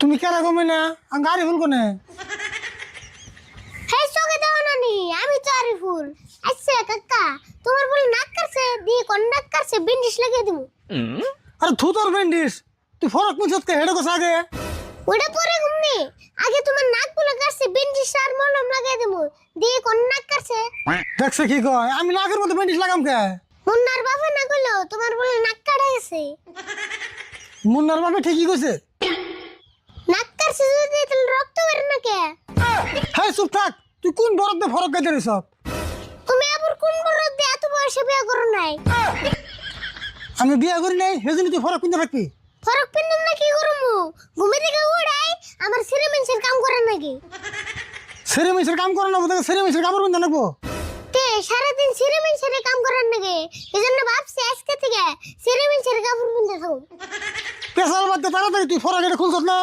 তুমি কেন কমে না? আমি গাড়ি ফুল কোনে? হে চোখে দাও না নি আমি তো আরিফুল আচ্ছা কাকা তোমার বলে নাক কাটছে দিয়ে কোন নাক কাটছে বিন্ডিস লাগিয়ে দিমু আরে থু তোর তুই ফরক মিছত কে হেডে কোস আগে? ওটা পরে ঘুমনি আগে তোমার নাকগুলো কাটছে বিন্ডিস আর মলম লাগিয়ে দিমু দিয়ে কোন নাক কাটছে? দেখছে কি কয় আমি নাকের মধ্যে ব্যান্ডিস লাগাম কে? মুন্নার বাবা না কইলো তোমার বলে নাক কাটা গেছে। মুন্নার বাপে ঠিকই কইছে চুপ থাক। তুই কোন বরফ দিয়ে ফরক গাইতে রিস তুমি আবার কোন বড় দিয়ে এত বয়সে বিয়ে করো নাই? আমি বিয়ে করি নাই সেজন্য তুই ফরক কিনতে থাকবি। ফরক পিন্দুম না কি করমু? ঘুমে থেকে উড়াই আমার মেনসের কাম করেন নাকি? মিশের কাম করে না বোধ সেরে মিশের কাপড় কিনতে নাকবো তে সারাদিন সিরে মেনসের কাম করেন নাকি? এই জন্য ভাবছি আজকে থেকে সিরে মেনসের কাপড় পিনতে থাকুন পেশাল বাদ দে তাড়াতাড়ি তুই ফরক এটা খুলছত না?